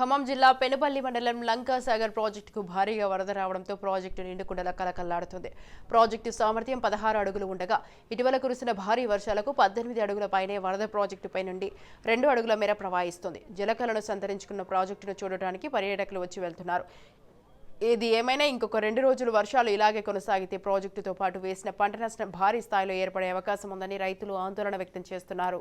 ఖమ్మం జిల్లా పెనుపల్లి మండలం లంకాసాగర్ ప్రాజెక్టుకు భారీగా వరద రావడంతో ప్రాజెక్టు నిండుకుండలా కలకల్లాడుతుంది ప్రాజెక్టు సామర్థ్యం పదహారు అడుగులు ఉండగా ఇటీవల కురిసిన భారీ వర్షాలకు పద్దెనిమిది అడుగుల పైనే వరద ప్రాజెక్టుపై నుండి రెండు అడుగుల మేర ప్రవహిస్తుంది. జలకలను సంతరించుకున్న ప్రాజెక్టును చూడటానికి పర్యాటకులు వచ్చి వెళ్తున్నారు. ఇది ఏమైనా ఇంకొక రెండు రోజులు వర్షాలు ఇలాగే కొనసాగితే ప్రాజెక్టుతో పాటు వేసిన పంట నష్టం భారీ స్థాయిలో ఏర్పడే అవకాశం ఉందని రైతులు ఆందోళన వ్యక్తం చేస్తున్నారు.